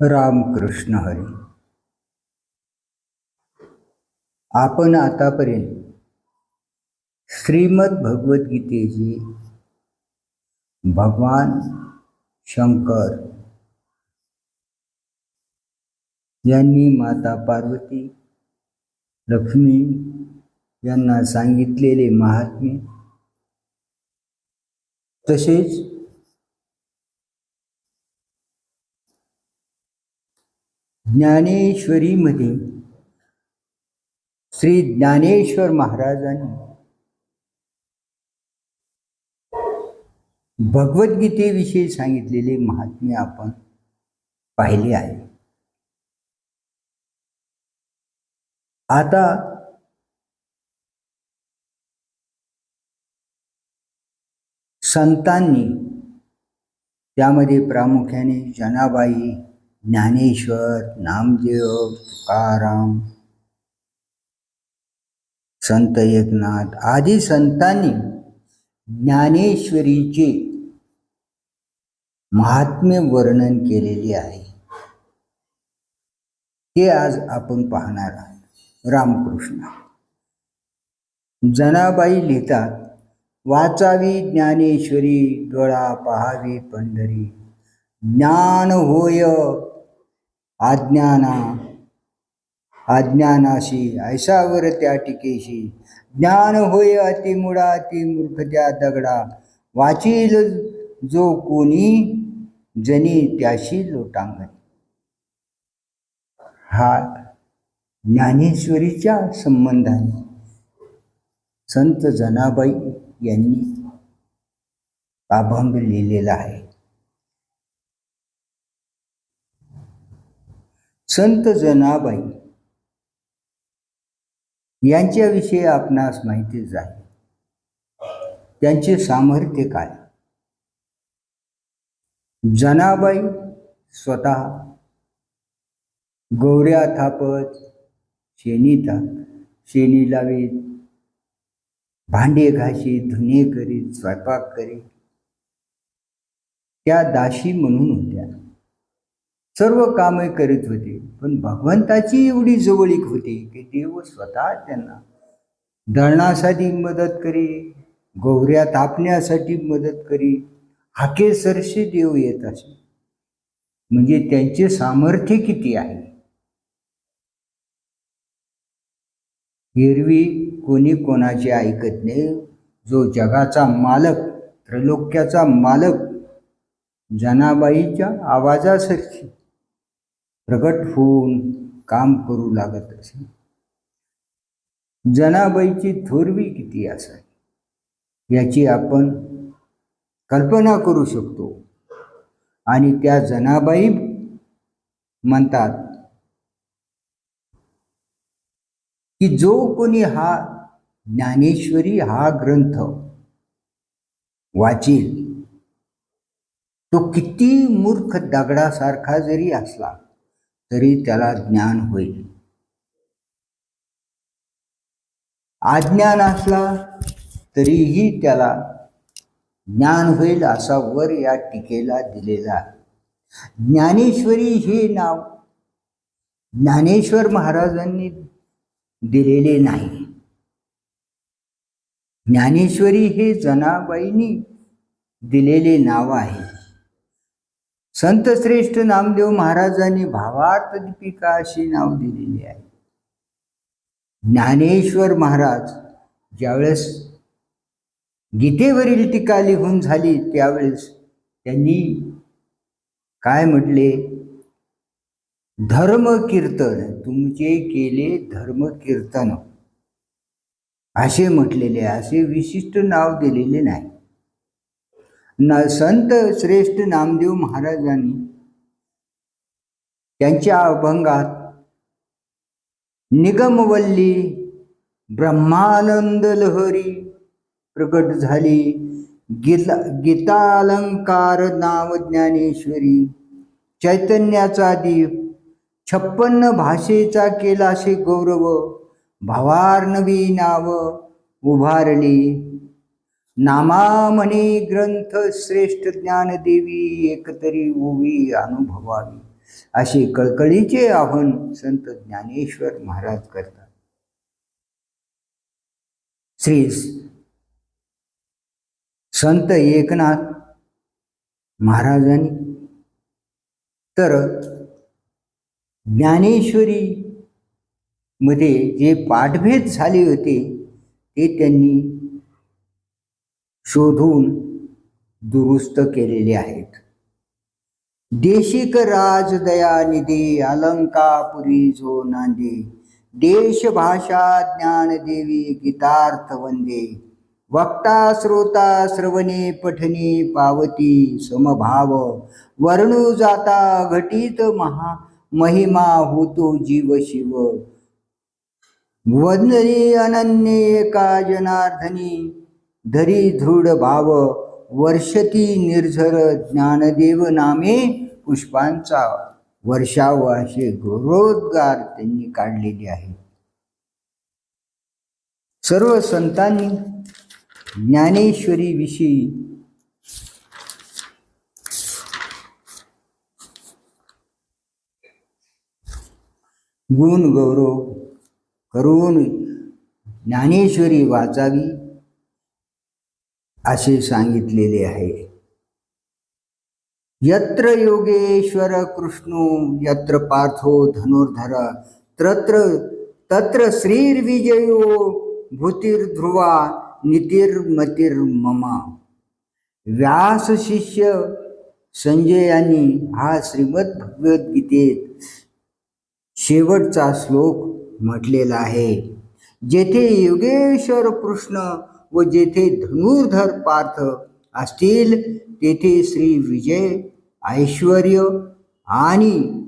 रामकृष्ण हरी. आपण आतापर्यंत श्रीमद भगवद्गीतेची भगवान शंकर यांनी माता पार्वती लक्ष्मी यांना सांगितलेले महात्मे तसेच ज्ञानेश्वरीमध्ये श्री ज्ञानेश्वर महाराजांनी भगवद्गीतेविषयी सांगितलेले महात्म्य आपण पाहिले आहे. आता संतांनी त्यामध्ये प्रामुख्याने जनाबाई ज्ञानेश्वर नामदेव तुकाराम संत एकनाथ आदी संतांनी ज्ञानेश्वरीचे महात्म्य वर्णन केलेले आहे. ते आज आपण पाहणार आहोत. रामकृष्ण. जनाबाई लिहितात वाचावी ज्ञानेश्वरी डोळा पहावी पंढरी. ज्ञान होय आज्ञाना अज्ञानाशी ऐसावर त्या टीकेशी. ज्ञान होय अतिमुळा अति मूर्खत्या दगडा. वाचील जो कोणी जनी त्याशी लोटांगण. हा ज्ञानेश्वरीच्या संबंधाने संत जनाबाई यांनी अभंग लिहिलेला आहे. संत जनाबाई. यांच्याविषयी आपणास माहितीच आहे त्यांचे सामर्थ्य काय? जनाबाई स्वतः गौऱ्या थापत शेणी था शेणी लावीत भांडे घाशीत धुणे करीत स्वयंपाक करीत. त्या दाशी म्हणून होत्या. सर्व कामे करीत होते. पण भगवंताची एवढी जवळीक होती की देव स्वतः त्यांना दळणासाठी मदत करी गोवऱ्या तापण्यासाठी मदत करी हाके सरसे देव येत असे. म्हणजे त्यांचे सामर्थ्य किती आहे? एरवी कोणी कोणाचे ऐकत नाही. जो जगाचा मालक त्रैलोक्याचा मालक जनाबाईच्या आवाजासारखी. प्रगट होऊन काम करू लागत असे. जनाबाईची थोरवी किती असावी? याची आपण कल्पना करू शकतो. आणि त्या जनाबाई म्हणतात की जो कोणी हा ज्ञानेश्वरी हा ग्रंथ वाचेल तो किती मूर्ख दगडासारखा जरी असला तरी त्याला ज्ञान होईल. अज्ञान असला तरीही त्याला ज्ञान होईल असा वर या टीकेला दिलेला ज्ञानेश्वरी हे नाव ज्ञानेश्वर महाराजांनी दिलेले नाही. ज्ञानेश्वरी हे जनाबाईंनी दिलेले नाव आहे. संतश्रेष्ठ नामदेव महाराजांनी भावार्थ दीपिका अशी नाव दिलेले आहे. ज्ञानेश्वर महाराज ज्यावेळेस गीतेवरील टीका लिहून झाली त्यावेळेस त्यांनी काय म्हटले? धर्म कीर्तन तुमचे केले धर्म कीर्तन असे म्हटलेले असे विशिष्ट नाव दिलेले नाही. ना संत श्रेष्ठ नामदेव महाराजांनी त्यांच्या अभंगात निगमवल्ली ब्रह्मानंद लहरी प्रकट झाली. गीता गीतालंकार नाव ज्ञानेश्वरी चैतन्याचा दीप छप्पन्न भाषेचा केलाशे गौरव भवार्णवी नाव उभारली. नामामणी ग्रंथ श्रेष्ठ ज्ञानदेवी एकतरी ओवी अनुभवावी. असे कळकळीचे आव्हान संत ज्ञानेश्वर महाराज करतात. श्री संत एकनाथ महाराजांनी तर ज्ञानेश्वरी मध्ये जे पाठभेद झाले होते ते त्यांनी शोधून दुरुस्त केलेले आहेत. देशिक राज दयानिधी अलंकापुरी जो नांदे. देशभाषा ज्ञानदेवी गीतार्थ वंदे. वक्ता श्रोता श्रवणे पठनी पावती समभाव. वर्णू जाता घटित महा महिमा होतो जीव शिव. वंदने अनन्य एका जनार्दनी धरी दृढ भाव वर्षती निर्झर ज्ञानदेव नामे पुष्पांचा. वर्षाव असे गौरवोद्गार त्यांनी काढलेले आहे सर्व संतांनी ज्ञानेश्वरीविषयी गुण गौरव करून ज्ञानेश्वरी वाचावी. असे सांगितलेले आहे. यत्र योगेश्वर कृष्णो यत्र पार्थो धनुर्धर तत्र तत्र श्रीर्विजयो भूतिर्ध्रुवा नितिर्मतिर्ममा. व्यास शिष्य यांनी हा श्रीमद भगवद्गीतेत शेवटचा श्लोक म्हटलेला आहे. जेथे योगेश्वर कृष्ण व जेथे धनुर्धर पार्थ असतील तेथे श्री विजय ऐश्वर आणि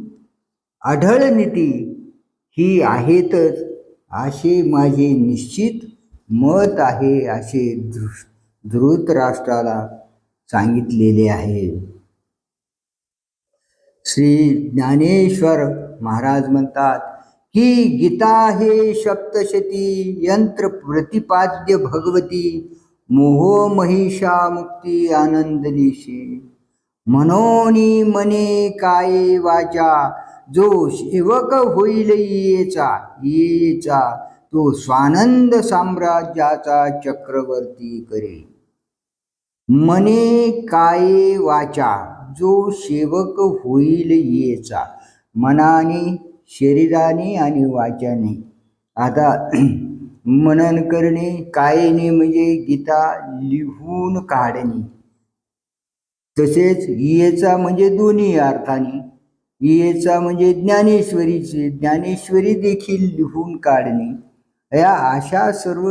आढळनीती ही आहेतच असे माझे निश्चित मत आहे असे धृतराष्ट्राला सांगितलेले आहे. श्री ज्ञानेश्वर महाराज म्हणतात की गीता हे सप्तशती यंत्र प्रतिपाद्य भगवती. मोह महिषा मुक्ती आनंदलीशी मनोनी मने काये वाचा जो सेवक होईल येचा येचा तो स्वानंद साम्राज्याचा चक्रवर्ती करे. मने काये वाचा जो सेवक होईल येचा. मनाने शरीराने आणि वाचाने आता मनन करणे कायेने म्हणजे गीता लिहून काढणे. तसेच इयेचा म्हणजे दोन्ही अर्थाने. इयेचा म्हणजे ज्ञानेश्वरीचे ज्ञानेश्वरी देखील लिहून काढणे. या अशा सर्व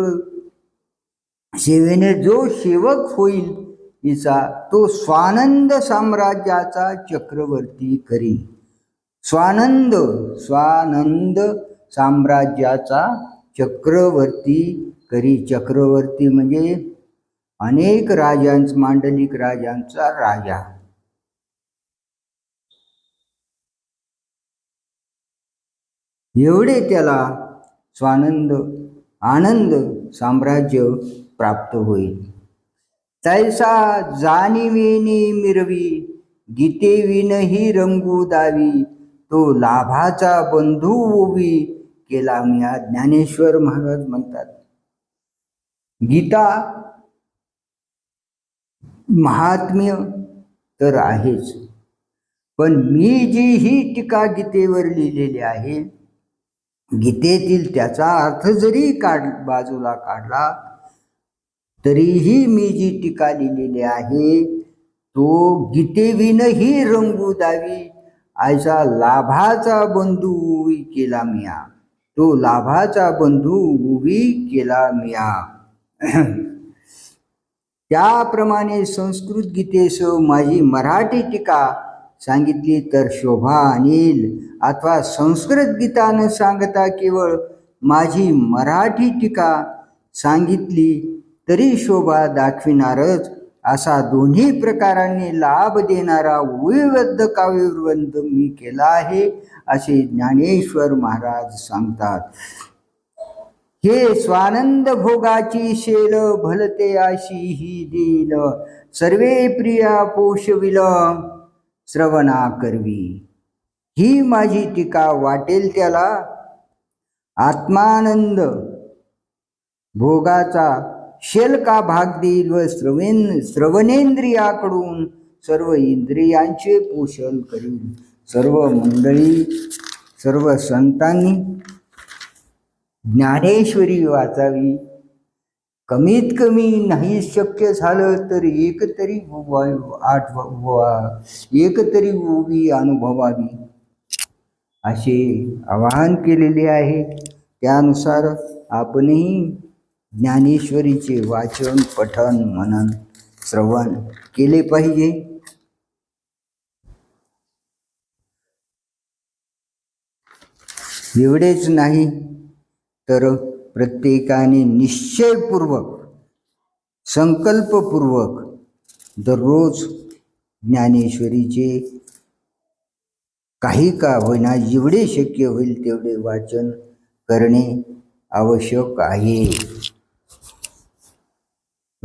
सेवेने जो सेवक होईल तिचा तो स्वानंद साम्राज्याचा चक्रवर्ती करी स्वानंद स्वानंद साम्राज्याचा चक्रवर्ती करी. चक्रवर्ती म्हणजे अनेक राजांच मांडलिक राजांचा राजा. एवढे त्याला स्वानंद आनंद साम्राज्य प्राप्त होईल. तैसा जाणीवेनी मिरवी गीतेविनही रंगू दावी. तो लाभाचा बंधू उभी केला मी ज्ञानेश्वर महाराज म्हणतात. गीता महात्म्य तर आहेच. पण मी जी ही टीका गीतेवर लिहिलेली आहे गीतेतील त्याचा अर्थ जरी काढ बाजूला काढला तरीही मी जी टीका लिहिलेली आहे तो गीतेविनही रंगू दावी आयचा लाभाचा बंधू उभी केला मिया. तो लाभाचा बंधू उभी केला मिया. त्याप्रमाणे संस्कृत गीतेसह माझी मराठी टीका सांगितली तर शोभा आणील. अथवा संस्कृत गीतानं सांगता केवळ माझी मराठी टीका सांगितली तरी शोभा दाखविणारच. असा दोन्ही प्रकारांनी लाभ देणारा विविध काव्यवृंद मी केला आहे असे ज्ञानेश्वर महाराज सांगतात. हे स्वानंद भोगाची शेल भलते आशी ही देल. सर्वे प्रिया पोषविल श्रवणा करवी. ही माझी टीका वाटेल त्याला. आत्मानंद भोगाचा शेलका भाग देईल व श्रवेन श्रवणेंद्रियाकडून सर्व इंद्रियांचे पोषण करील. सर्व मंडळी सर्व संतांनी ज्ञानेश्वरी वाचावी. कमीत कमी नाही शक्य झालं तर एक तरी व- आठवा एक तरी उभी अनुभवावी. असे आवाहन केलेले आहे. त्यानुसार आपणही ज्ञानेश्वरीचे वाचन पठन मनन श्रवण केले पाहिजे. एवढेच नाही तर प्रत्येकाने निश्चयपूर्वक संकल्पपूर्वक दररोज ज्ञानेश्वरीचे काही का होईना जेवढे शक्य होईल तेवढे वाचन करणे आवश्यक आहे.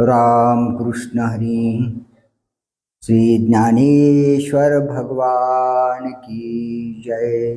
राम कृष्ण हरी। श्री ज्ञानेश्वर भगवान की जय।